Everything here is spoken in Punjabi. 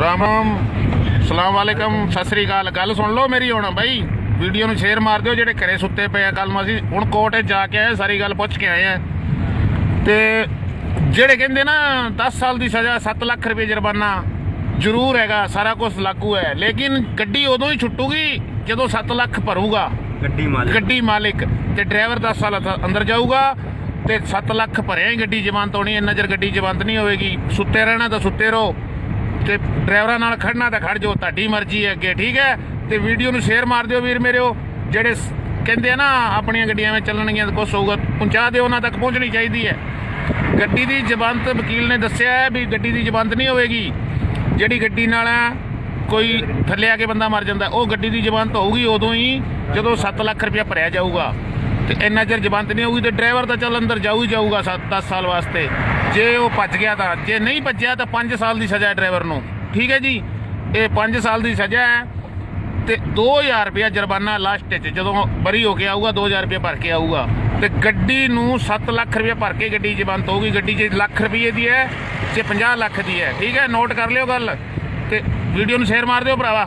ਰਾਮ ਰਾਮ। ਸਲਾਮ ਵਾਲੇਕਮ ਸਤਿ ਸ੍ਰੀ ਅਕਾਲ। ਗੱਲ ਸੁਣ ਲਓ ਮੇਰੀ ਹੁਣ ਬਾਈ। ਵੀਡੀਓ ਨੂੰ ਸ਼ੇਅਰ ਮਾਰ ਦਿਓ ਜਿਹੜੇ ਘਰੇ ਸੁੱਤੇ ਪਏ ਆ ਕੱਲ ਨੂੰ ਅਸੀਂ। ਹੁਣ ਕੋਰਟ ਜਾ ਕੇ ਆਏ ਸਾਰੀ ਗੱਲ ਪੁੱਛ ਕੇ ਆਏ ਆ। ਤੇ ਜਿਹੜੇ ਕਹਿੰਦੇ ਨਾ 10 ਸਾਲ ਦੀ ਸਜ਼ਾ 7 ਲੱਖ ਰੁਪਏ ਜੁਰਮਾਨਾ ਜ਼ਰੂਰ ਹੈਗਾ ਸਾਰਾ ਕੁਝ ਲਾਗੂ ਹੈ। ਲੇਕਿਨ ਗੱਡੀ ਉਦੋਂ ਹੀ ਛੁੱਟੂਗੀ ਜਦੋਂ 7 ਲੱਖ ਭਰੂਗਾ। ਗੱਡੀ ਮਾਲਕ। ਗੱਡੀ ਮਾਲਿਕ ਤੇ ਡਰਾਈਵਰ 10 ਸਾਲ ਅੰਦਰ ਜਾਊਗਾ। ਤੇ 7 ਲੱਖ ਭਰਿਆ ਹੀ ਗੱਡੀ ਜ਼ਮਾਨਤ ਹੋਣੀ, ਇੰਨਾ ਚਿਰ ਗੱਡੀ ਜ਼ਮਾਨਤ ਨਹੀਂ ਹੋਵੇਗੀ। ਸੁੱਤੇ ਰਹਿਣਾ ਤਾਂ ਸੁੱਤੇ ਰਹੋ। ਤੇ ਡਰਾਈਵਰਾਂ ਨਾਲ ਖੜਨਾ ਤਾਂ ਖੜ ਜਾਓ, ਤੁਹਾਡੀ ਮਰਜ਼ੀ ਹੈ ਅੱਗੇ, ਠੀਕ ਹੈ? ਤੇ ਵੀਡੀਓ ਨੂੰ ਸ਼ੇਅਰ ਮਾਰ ਦਿਓ ਵੀਰ ਮੇਰਿਓ ਜਿਹੜੇ ਕਹਿੰਦੇ ਆ ਨਾ, ਆਪਣੀਆਂ ਗੱਡੀਆਂ ਵਿੱਚ ਚੱਲਣਗੀਆਂ ਤਾਂ ਕੁਛ ਹੋਊਗਾ, ਪਹੁੰਚਾ ਦਿਓ, ਉਹਨਾਂ ਤੱਕ ਪਹੁੰਚਣੀ ਚਾਹੀਦੀ ਹੈ। ਗੱਡੀ ਦੀ ਜਬਾਨਤ ਵਕੀਲ ਨੇ ਦੱਸਿਆ ਹੈ ਵੀ ਗੱਡੀ ਦੀ ਜਬਾਨਤ ਨਹੀਂ ਹੋਵੇਗੀ। ਜਿਹੜੀ ਗੱਡੀ ਨਾਲ ਕੋਈ ਥੱਲੇ ਆ ਕੇ ਬੰਦਾ ਮਰ ਜਾਂਦਾ, ਉਹ ਗੱਡੀ ਦੀ ਜ਼ਮਾਨਤ ਹੋਊਗੀ ਉਦੋਂ ਹੀ, ਜਦੋਂ 7 ਲੱਖ ਰੁਪਇਆ ਭਰਿਆ ਜਾਊਗਾ। ਤੇ ਇੰਨਾ ਚਿਰ ਜ਼ਮਾਨਤ ਨਹੀਂ ਹੋਊਗੀ ਤੇ ਡਰਾਈਵਰ ਤਾਂ ਚੱਲ ਅੰਦਰ ਜਾਊ ਹੀ ਜਾਊਗਾ 7-10 ਸਾਲ ਵਾਸਤੇ। ਜੇ ਉਹ ਭੱਜ ਗਿਆ ਤਾਂ, ਜੇ ਨਹੀਂ ਭੱਜਿਆ ਤਾਂ 5 ਸਾਲ ਦੀ ਸਜ਼ਾ ਹੈ ਡਰਾਈਵਰ ਨੂੰ। ਠੀਕ ਹੈ ਜੀ? ਇਹ 5 ਸਾਲ ਦੀ ਸਜ਼ਾ ਹੈ ਤੇ 2000 ਰੁਪਇਆ ਜੁਰਮਾਨਾ ਲਾਸਟ 'ਚ ਜਦੋਂ ਬਰੀ ਹੋ ਕੇ ਆਊਗਾ 2000 ਰੁਪਇਆ ਭਰ ਕੇ ਆਊਗਾ। ਤੇ ਗੱਡੀ ਨੂੰ 7 ਲੱਖ ਰੁਪਇਆ ਭਰ ਕੇ ਗੱਡੀ ਜ਼ਮਾਨਤ ਹੋਊਗੀ। ਗੱਡੀ 'ਚ ਲੱਖ ਰੁਪਏ ਦੀ ਹੈ, ਜੇ 50 ਲੱਖ ਦੀ ਹੈ। ਠੀਕ ਹੈ? ਨੋਟ ਕਰ ਲਿਓ ਗੱਲ। ਤੇ ਵੀਡੀਓ ਨੂੰ ਸ਼ੇਅਰ ਮਾਰ ਦਿਓ ਭਰਾਵਾ।